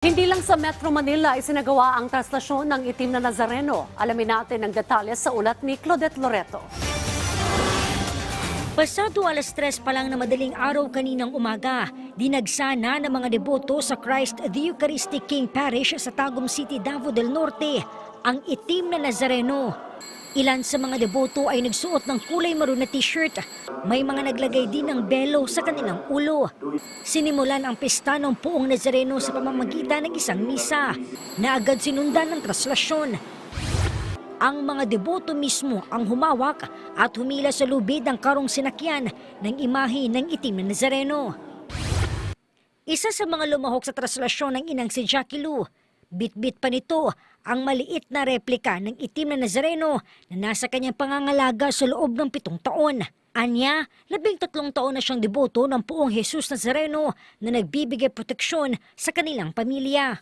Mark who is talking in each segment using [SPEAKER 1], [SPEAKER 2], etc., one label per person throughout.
[SPEAKER 1] Hindi lang sa Metro Manila isinagawa ang traslasyon ng itim na Nazareno. Alamin natin ang detalye sa ulat ni Claudette Loreto.
[SPEAKER 2] Pasado alas tres pa lang na madaling araw kaninang umaga, dinagsana ng mga deboto sa Christ the Eucharistic King Parish sa Tagum City, Davao del Norte, ang itim na Nazareno. Ilan sa mga deboto ay nagsuot ng kulay maroon na t-shirt. May mga naglagay din ng belo sa kanilang ulo. Sinimulan ang pista ng puong Nazareno sa pamamagitan ng isang misa na agad sinundan ng traslasyon ang mga deboto mismo ang humawak at humila sa lubid ang karong sinakyan ng imahe ng itim na Nazareno. Isa sa mga lumahok sa traslasyon ng inang si Jackie Lou, bit-bit pa nito ang maliit na replika ng itim na Nazareno na nasa kanyang pangangalaga sa loob ng pitong taon. Anya, labing tatlong taon na siyang deboto ng puong Jesus Nazareno na nagbibigay proteksyon sa kanilang pamilya.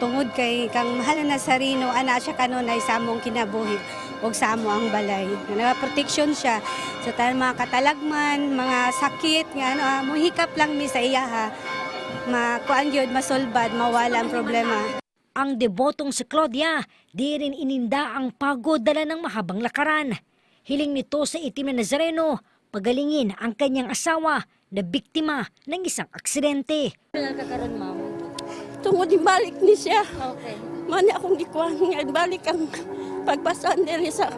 [SPEAKER 3] Tungod kay kang mahal na Nazareno, ana siya kanunay sa among kinabuhi ug sa amo ang balay. Nagaproteksyon siya sa tanang mga katalagman, mga sakit nga ano, ah, muhikap lang mi sa iya ha. Makuan gyud masolbad, mawala ang problema.
[SPEAKER 2] Ang debotong si Claudia, di rin ininda ang pagod dala ng mahabang lakaran. Hiling nito sa itim na Nazareno, pagalingin ang kanyang asawa na biktima ng isang aksidente.
[SPEAKER 4] tungod ibalik ni siya. Mani akong gikuan nga balik ang pagbasan diri sa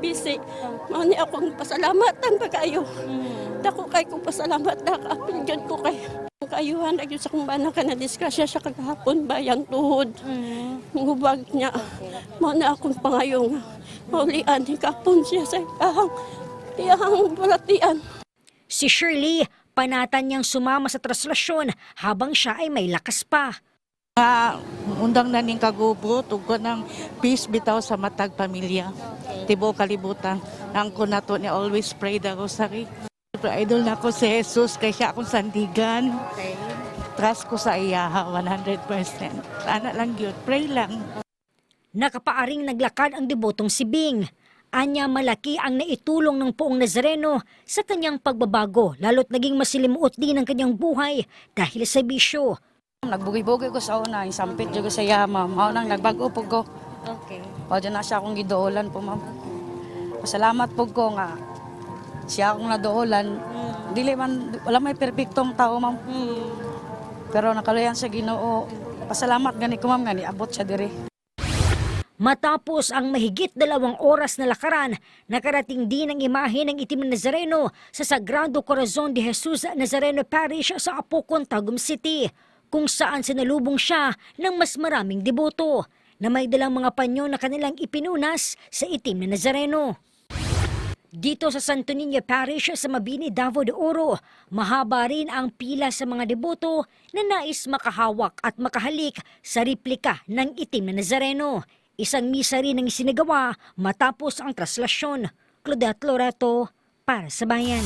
[SPEAKER 4] bisi. Mani akong pasalamatan pa kayo. Dako kay kong pasalamat na kaapil ko kay kayuhan na sa kong bana ka na disgrasya sa kagahapon bayang tuhod. Ngubag niya. Mani akong pangayong maulian ni kapon siya sa iyahang iyahang balatian.
[SPEAKER 2] Si Shirley, panatan niyang sumama sa traslasyon habang siya ay may lakas pa.
[SPEAKER 5] Nga, undang na ning kagubo, tugo ng peace bitaw sa matag pamilya. Tibo kalibutan. Ang ko nato ni always pray the rosary. Idol na ko si Jesus, kay siya akong sandigan. Trust ko sa iya, ha, 100%. Sana lang yun, pray lang.
[SPEAKER 2] Nakapaaring naglakad ang debotong si Bing. Anya malaki ang naitulong ng poong Nazareno sa kanyang pagbabago lalo't naging masilimuot din ang kanyang buhay dahil sa bisyo.
[SPEAKER 6] Nagbugi-bugi ko sa una, isampit ko sa iya, ma'am. Mao nang nagbago po ko.
[SPEAKER 2] Okay.
[SPEAKER 6] O dyan na siya akong gidoolan po, ma'am. Pasalamat po ko nga siya akong nadoolan. Dili man, wala may perpektong tao, ma'am. Pero nakaluyan sa ginoo. Pasalamat gani ko, ma'am, gani abot siya diri.
[SPEAKER 2] Matapos ang mahigit dalawang oras na lakaran, nakarating din ang imahe ng itim na Nazareno sa Sagrado Corazon de Jesus Nazareno Parish sa Apocon, Tagum City, kung saan sinalubong siya ng mas maraming deboto na may dalang mga panyo na kanilang ipinunas sa itim na Nazareno. Dito sa Santo Niño Parish sa Mabini, Davao de Oro, mahaba rin ang pila sa mga deboto na nais makahawak at makahalik sa replika ng itim na Nazareno. Isang misa rin ang isinagawa matapos ang traslasyon. Claudette Loreto para sa Bayan.